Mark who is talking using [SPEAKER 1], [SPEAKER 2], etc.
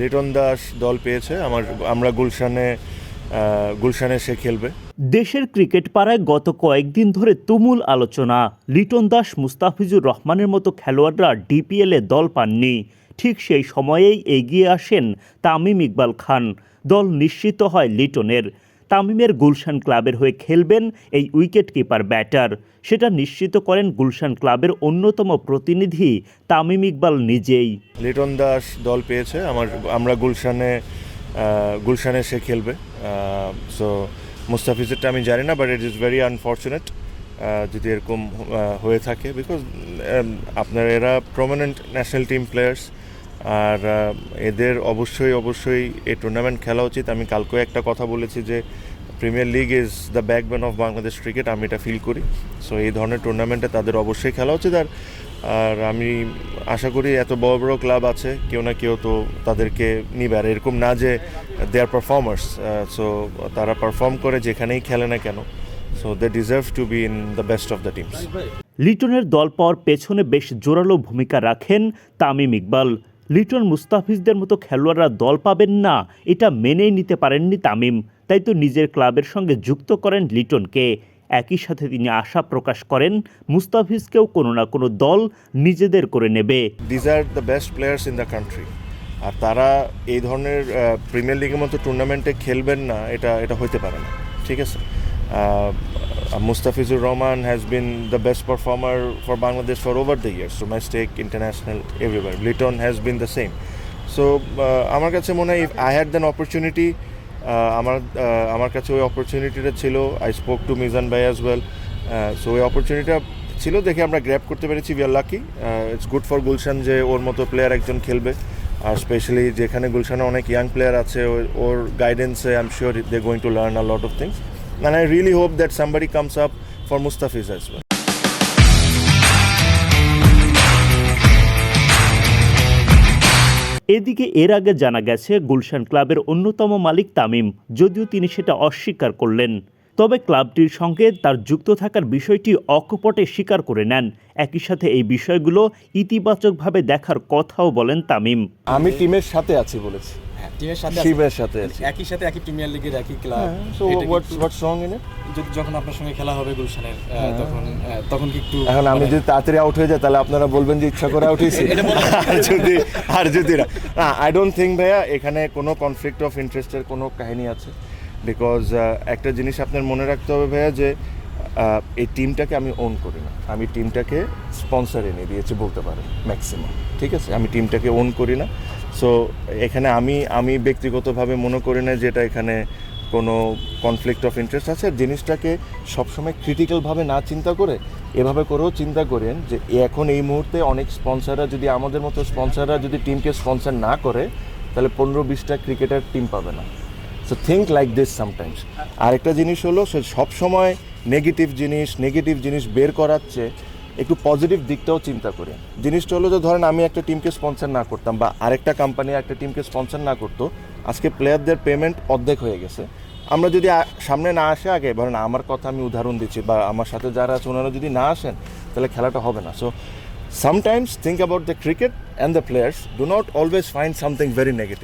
[SPEAKER 1] লিটন দাস দল পেয়েছে, আমার, আমরা গুলশানে গুলশানে সে খেলবে।
[SPEAKER 2] দেশের ক্রিকেট পাড়ায় গত কয়েকদিন ধরে তুমুল আলোচনা। লিটন দাস মুস্তাফিজুর রহমানের মতো খেলোয়াড়রা ডিপিএলে দল পাননি। ঠিক সেই সময়েই এগিয়ে আসেন তামিম ইকবাল খান। দল নিশ্চিত হয় লিটনের। তামিমের গুলশান ক্লাবের হয়ে খেলবেন এই উইকেট কিপার ব্যাটার। সেটা নিশ্চিত করেন গুলশান ক্লাবের অন্যতম প্রতিনিধি তামিম ইকবাল নিজেই।
[SPEAKER 1] লিটন দাস দল পেয়েছে, আমার, আমরা গুলশানে গুলশানে সে খেলবে। সো মুস্তাফিজেরটা আমি জানি না but it is very unfortunate যদি এরকম হয়ে থাকে বিকজ আপনার এরা প্রমানেন্ট ন্যাশনাল টিম প্লেয়ার্স আর এদের অবশ্যই অবশ্যই এই টুর্নামেন্ট খেলা উচিত। আমি কালকেও একটা কথা বলেছি যে premier league is the backbone of Bangladesh cricket আমি এটা ফিল করি। সো এই ধরনের টুর্নামেন্টে তাদের অবশ্যই খেলা উচিত। আর আর আমি আশা করি এত বড় বড় ক্লাব আছে, কেউ না কেউ তো তাদেরকে নিবে। আর এরকম না যে দে আর পারফর্মার্স সো তারা পারফর্ম করে যেখানেই খেলে না কেন। So they deserve to be in the best of the teams
[SPEAKER 2] লিটনের দল পাওয়ার পেছনে বেশ জোরালো ভূমিকা রাখেন তামিম ইকবাল। লিটন মুস্তাফিজদের মতো খেলোয়াড়রা দল পাবেন না, এটা মেনেই নিতে পারেননি তামিম। তাই তো নিজের ক্লাবের সঙ্গে যুক্ত করেন লিটনকে। একই সাথে তিনি আশা প্রকাশ করেন, মুস্তাফিজকেও কোনো না কোনো দল নিজেদের করে নেবে।
[SPEAKER 1] These are the best players in the country আর তারা এই ধরনের প্রিমিয়ার লিগের মতো টুর্নামেন্টে খেলবেন না, এটা এটা হইতে পারে না। ঠিক আছে? Mustafizur Rahman has been the best performer for Bangladesh for over the years domestic international everywhere Liton has been the same so আমার কাছে মনে হয় আই হ্যাড দ্যান অপরচুনিটি আমার আহ, আমার কাছে ওই অপরচুনিটিটা ছিল আই স্পোক টু মিজান ভাই অ্যাজ ওয়েল সো ওই অপরচুনিটিটা ছিল দেখে আমরা গ্র্যাব করতে পেরেছি we are lucky it's good for Gulshan যে ওর মতো প্লেয়ার একজন খেলবে আর স্পেশালি যেখানে গুলশানে অনেক ইয়াং প্লেয়ার আছে ওর গাইডেন্সে I am sure they going to learn a lot of things and I really hope that somebody comes up for Mustafiz as well
[SPEAKER 2] এদিকে এর আগে জানা গেছে গুলশান ক্লাবের অন্যতম মালিক তামিম যদিও তিনি সেটা অস্বীকার করলেন। তবে ক্লাবটির সঙ্গে তার যুক্ত থাকার বিষয়টি অকপটে স্বীকার করে নেন। একই সাথে এই বিষয়গুলো ইতিবাচকভাবে দেখার কথাও বলেন তামিম।
[SPEAKER 1] আমি টিমের সাথে আছি বলেছি।
[SPEAKER 3] টিমের সাথে
[SPEAKER 1] শিবের সাথে আছি।
[SPEAKER 3] একই সাথে একই প্রিমিয়ার লিগের একই club
[SPEAKER 1] so what's what's wrong in it
[SPEAKER 3] যদি যখন আপনার সঙ্গে খেলা হবে গুলশানের আহ, তখন তখন কি একটু
[SPEAKER 1] এখন আমি
[SPEAKER 3] মানে-
[SPEAKER 1] যদি তাড়াতাড়ি আউট হয়ে যাই তাহলে আপনারা বলবেন যে ইচ্ছা করে আউট হয়েছি। আর যদি আর যদি না। আই ডোন্ট থিঙ্ক ভাইয়া এখানে কোনো কনফ্লিক্ট অফ ইন্টারেস্টের কোনো কাহিনী আছে? বিকজ একটা জিনিস আপনার মনে রাখতে হবে ভাইয়া যে এই টিমটাকে আমি ওন করি না। আমি টিমটাকে স্পন্সর এনে দিয়েছি বলতে পারেন ম্যাক্সিমাম ঠিক আছে? আমি টিমটাকে ওন করি না। সো এখানে আমি আমি ব্যক্তিগতভাবে মনে করি না যেটা এখানে কোনো কনফ্লিক্ট অফ ইন্টারেস্ট আছে। জিনিসটাকে সবসময় ক্রিটিক্যালভাবে না চিন্তা করে, এভাবে করেও চিন্তা করেন যে এখন এই মুহূর্তে অনেক স্পন্সাররা যদি আমাদের মতো স্পন্সাররা যদি টিমকে স্পন্সর না করে, তাহলে পনেরো বিশটা ক্রিকেটার টিম পাবে না। So think like this sometimes আরেকটা জিনিস হলো, সে সবসময় নেগেটিভ জিনিস নেগেটিভ জিনিস বের করাচ্ছে, একটু পজিটিভ দিকটাও চিন্তা করে। জিনিসটা হলো যে, ধরেন আমি একটা টিমকে স্পন্সর না করতাম বা আরেকটা কোম্পানি একটা টিমকে স্পন্সর না করতো, আজকে প্লেয়ারদের পেমেন্ট অর্ধেক হয়ে গেছে। আমরা যদি সামনে না আসে আগে, ধরেন আমার কথা আমি উদাহরণ দিচ্ছি বা আমার সাথে যারা আছে, ওনারা যদি না আসেন, তাহলে খেলাটা হবে না। So sometimes think about the cricket and the players do not always find something very negative